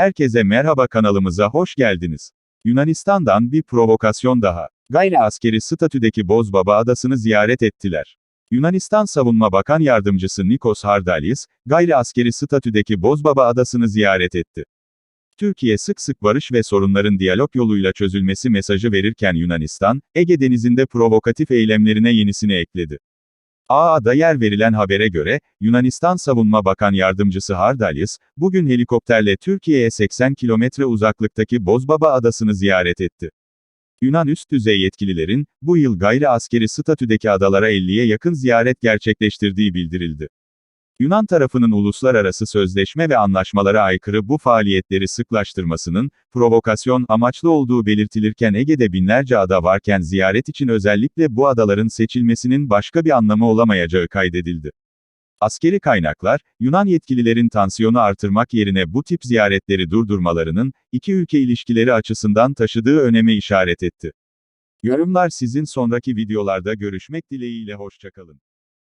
Herkese merhaba kanalımıza hoş geldiniz. Yunanistan'dan bir provokasyon daha. Gayri askeri statüdeki Bozbaba Adası'nı ziyaret ettiler. Yunanistan Savunma Bakan Yardımcısı Nikos Hardalis, gayri askeri statüdeki Bozbaba Adası'nı ziyaret etti. Türkiye sık sık barış ve sorunların diyalog yoluyla çözülmesi mesajı verirken Yunanistan, Ege Denizi'nde provokatif eylemlerine yenisini ekledi. AA'da yer verilen habere göre, Yunanistan Savunma Bakan Yardımcısı Hardalis, bugün helikopterle Türkiye'ye 80 kilometre uzaklıktaki Bozbaba Adası'nı ziyaret etti. Yunan üst düzey yetkililerin, bu yıl gayri askeri statüdeki adalara 50'ye yakın ziyaret gerçekleştirdiği bildirildi. Yunan tarafının uluslararası sözleşme ve anlaşmalara aykırı bu faaliyetleri sıklaştırmasının, provokasyon amaçlı olduğu belirtilirken Ege'de binlerce ada varken ziyaret için özellikle bu adaların seçilmesinin başka bir anlamı olamayacağı kaydedildi. Askeri kaynaklar, Yunan yetkililerin tansiyonu artırmak yerine bu tip ziyaretleri durdurmalarının, iki ülke ilişkileri açısından taşıdığı öneme işaret etti. Yorumlar sizin sonraki videolarda görüşmek dileğiyle hoşçakalın.